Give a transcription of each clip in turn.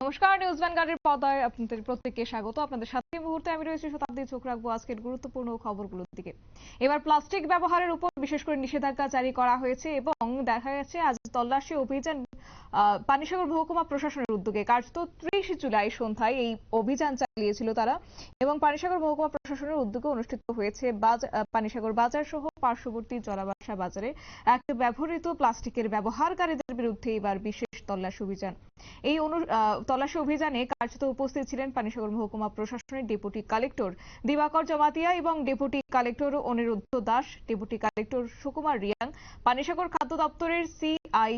নমস্কার, নিউজ ভ্যানগার্ডের পর্দায় আপনাদের প্রত্যেককে স্বাগত। আপনাদের সাথে এই মুহূর্তে আমি রয়েছি শতাব্দী চোখ রাখব আজকের গুরুত্বপূর্ণ খবরগুলোর দিকে। এবার প্লাস্টিক ব্যবহারের উপর বিশেষ করে নিষেধাজ্ঞা জারি করা হয়েছে এবং দেখা গেছে আজ তল্লাশি অভিযান পানিসাগর মহকুমা প্রশাসনের উদ্যোগে। কার্যত ত্রিশ জুলাই সন্ধ্যায় এই অভিযান চালিয়েছিল তারা এবং পানিসাগর মহকুমা প্রশাসনের উদ্যোগে অনুষ্ঠিত হয়েছে পানিসাগর বাজার সহ পার্শ্ববর্তী জলাবাসা বাজারে। এক ব্যবহৃত প্লাস্টিকের ব্যবহারকারীদের বিরুদ্ধে এবার বিশেষ তল্লাশি অভিযান। এই তল্লাশি অভিযানে কার্যত উপস্থিত ছিলেন পানিসাগর মহকুমা প্রশাসনের ডেপুটি কালেক্টর দিবাকর জমাতিয়া এবং deputy collector Aniruddha Das, deputy collector Sukumar Reang, Panisagar খাদ্য দপ্তরের সিআই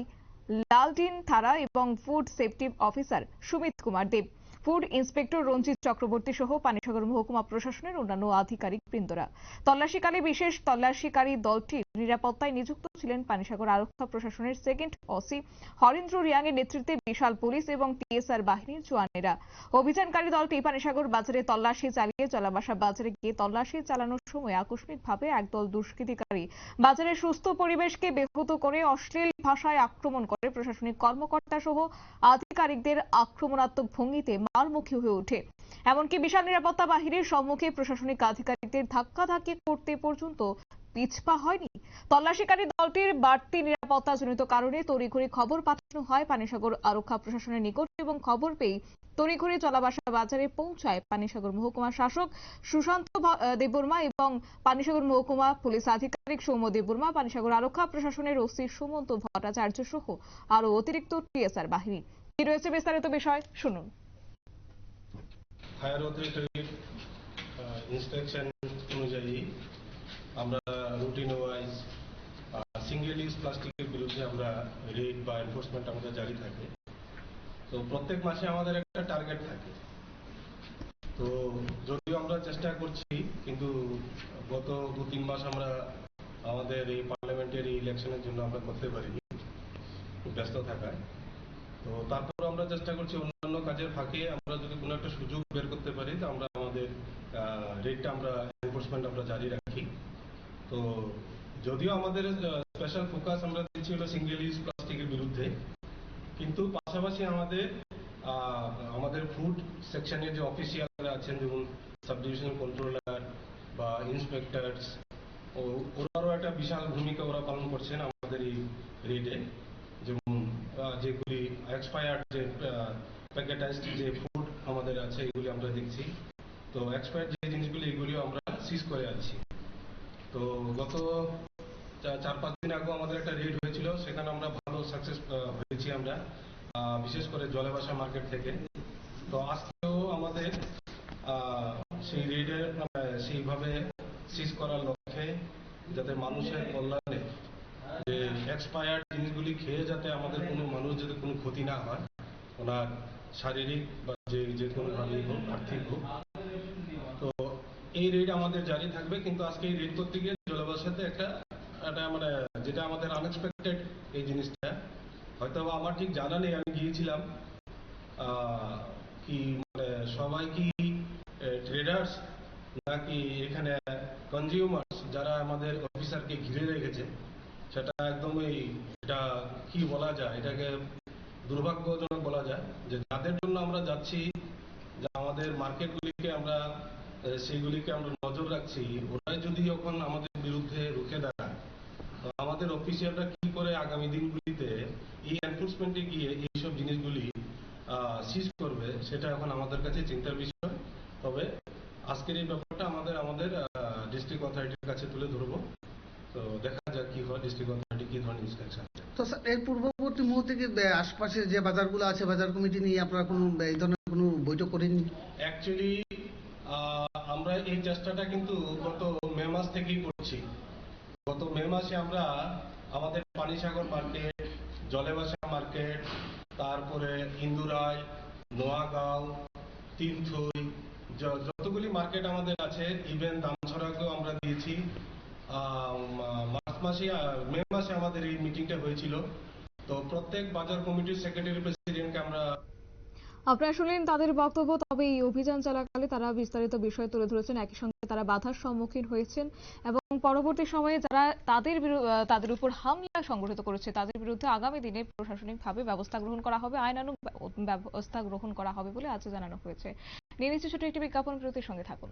লালটিন থারা এবং food safety officer Sumit Kumar Deb. Food inspector Ranjit Chakraborty সহ পানিসাগর মহকুমা প্রশাসনের অন্যান্য আধিকারিক বৃন্দরা। তল্লাশিকালে বিশেষ তল্লাশিকারী দলটির নিরাপত্তায় নিযুক্ত ছিলেন পানিসাগর আরক্ষা প্রশাসনের সেকেন্ড অসি হরেন্দ্র রিয়াং এর নেতৃত্বে বিশাল পুলিশ এবং টিএসআর বাহিনীর জওয়ানেরা। অভিযানকারী দলটি পানিসাগর বাজারে তল্লাশি চালিয়ে চলাবাসা বাজারে গিয়ে তল্লাশি চালানোর সময় আকস্মিকভাবে একদল দুষ্কৃতিকারী বাজারের সুস্থ পরিবেশকে ব্যাহত করে অশ্লীল ভাষায় আক্রমণ করে প্রশাসনিক কর্মকর্তা সহ আধিকারিকদের আক্রমণাত্মক ভঙ্গিতে মারমুখী হয়ে ওঠে। এমনকি বিশাল নিরাপত্তা বাহিনীর সম্মুখে প্রশাসনিক আধিকারিকদের ধাক্কাধাক্কি করতে পর্যন্ত পিছপা হয়নি। তল্লাশিকারী দলটির বাড়তি নিরাপত্তাজনিত কারণে তড়িঘড়ি খবর পাঠানো হয় পানিসাগর আরক্ষা প্রশাসনের নিকট এবং খবর পেয়ে তড়িঘড়ি জলাবাসা বাজারে পৌঁছায় পানিসাগর মহকুমা শাসক সুশান্ত দেববর্মা এবং পানিসাগর মহকুমা পুলিশ আধিকারিক সৌম্য দেববর্মা, পানিসাগর আরক্ষা প্রশাসনের ওসি সুমন্ত ভট্টাচার্য সহ আরও অতিরিক্ত টিএসআর বাহিনী। কি রয়েছে বিস্তারিত বিষয়? শুনুন। হায়ার অথরিটির ইনস্ট্রাকশন অনুযায়ী আমরা রুটিন ওয়াইজ সিঙ্গেল ইউজ প্লাস্টিকের বিরুদ্ধে আমরা রেড বা এনফোর্সমেন্ট আমাদের জারি থাকে। তো প্রত্যেক মাসে আমাদের একটা টার্গেট থাকে। তো যদিও আমরা চেষ্টা করছি, কিন্তু গত দু তিন মাস আমরা আমাদের এই পার্লামেন্টারি ইলেকশনের জন্য আমরা করতে পারিনি ব্যস্ত থাকায়। তো তারপর আমরা চেষ্টা করছি অন্যান্য কাজের ফাঁকে আমরা যদি কোনো একটা সুযোগ বের করতে পারি, তো আমরা আমাদের রেটটা আমরা এনফোর্সমেন্ট আমরা জারি রাখি। তো যদিও আমাদের স্পেশাল ফোকাস আমরা দিচ্ছি হলো সিঙ্গেল ইউজ প্লাস্টিকের বিরুদ্ধে, কিন্তু পাশাপাশি আমাদের আমাদের ফুড সেকশনের যে অফিসিয়ালরা আছেন, যেমন সাব ডিভিশনাল কন্ট্রোলার বা ইন্সপেক্টরস ও ওরাও একটা বিশাল ভূমিকা ওরা পালন করছেন আমাদের এই রেটে যেমন যেগুলি এক্সপায়ার্ড যে প্যাকেটাইজড যে ফুড আমাদের আছে, এগুলি আমরা দেখছি। তো এক্সপায়ার্ড যে জিনিসগুলি, এগুলিও আমরা সিজ করে আছি তো গত চার, পাঁচ দিন আগেও আমাদের একটা রেড হয়েছিল, সেখানে আমরা ভালো সাকসেস হয়েছি আমরা বিশেষ করে জলেবাসা মার্কেট থেকে। তো আজকেও আমাদের সেই রেডের সেইভাবে সিজ করার লক্ষ্যে যাতে মানুষের কল্যাণে যে এক্সপায়ার্ড জিনিসগুলি খেয়ে যাতে আমাদের কোনো মানুষ যাতে কোনো ক্ষতি না হয়, ওনার শারীরিক বা যে যে কোনো ভাবেই হোক, আর্থিক হোক এই রেড আমাদের জারি থাকবে, কিন্তু আজকে এই রেড করতে গিয়ে জলবাসাতে একটা একটা মানে যেটা আমাদের আনএক্সপেক্টেড এই জিনিসটা। হয়তো আমার ঠিক জানা নেই, আমি গিয়েছিলাম কি মানে সবাই কি ট্রেডার্স নাকি এখানে কনজিউমার্স যারা আমাদের অফিসারকে ঘিরে রেখেছে, সেটা একদমই এটা কি বলা যায়, এটাকে দুর্ভাগ্যজনক বলা যায় যে যাদের জন্য আমরা যাচ্ছি যে আমাদের মার্কেটগুলিকে আমরা আহ, সেইগুলিকে আমরা নজর রাখছি। ওরাই যদি যখন আমাদের বিরুদ্ধে রুখে দাঁড়ায় আমাদের অফিসিয়ালরা কি করে আগামী দিনগুলিতে এই এনফোর্সমেন্টে গিয়ে এইসব জিনিসগুলি সিজ করবে সেটা এখন আমাদের কাছে চিন্তার বিষয়। তবে আজকের এই ব্যাপারটা আমাদের আমাদের ডিস্ট্রিক্ট অথরিটির কাছে তুলে ধরবো। তো দেখা যাক কি হয় ডিস্ট্রিক্ট অথরিটি কি ধরনের ইনস্ট্রাকশন তো স্যার এর পূর্ববর্তী মুহূর্তে কি আশপাশের যে বাজারগুলো আছে বাজার কমিটি নিয়ে আপনারা কোনো এই ধরনের কোনো বৈঠক করেননি? অ্যাকচুয়ালি আমরা এই চেষ্টাটা কিন্তু গত মে মাস থেকেই করছি। গত মে মাসে আমরা আমাদের পানিসাগর মার্কেট, জলেবাসা মার্কেট, তারপরে ইন্দুরাই নোয়াগাঁও, তিনথুই যতগুলি মার্কেট আমাদের আছে ইভেন দামছড়াকেও আমরা দিয়েছি। মার্চ মাসে মে মাসে আমাদের এই মিটিংটা হয়েছিল। তো প্রত্যেক বাজার কমিটির সেক্রেটারি প্রেসিডেন্টকে আমরা আপনারা শুনলেন তাদের বক্তব্য, তবে এই অভিযান চলাকালে তারা বিস্তারিত বিষয় তুলে ধরেছেন। একই সঙ্গে তারা বাধার সম্মুখীন হয়েছেন এবং পরবর্তী সময়ে যারা তাদের তাদের উপর হামলা সংগঠিত করেছে, তাদের বিরুদ্ধে আগামী দিনে প্রশাসনিকভাবে ব্যবস্থা গ্রহণ করা হবে, আইনানুগ ব্যবস্থা গ্রহণ করা হবে বলে আজ জানানো হয়েছে। নিয়ে নিচ্ছে ছোট একটি বিজ্ঞাপন, বিরতির সঙ্গে থাকুন।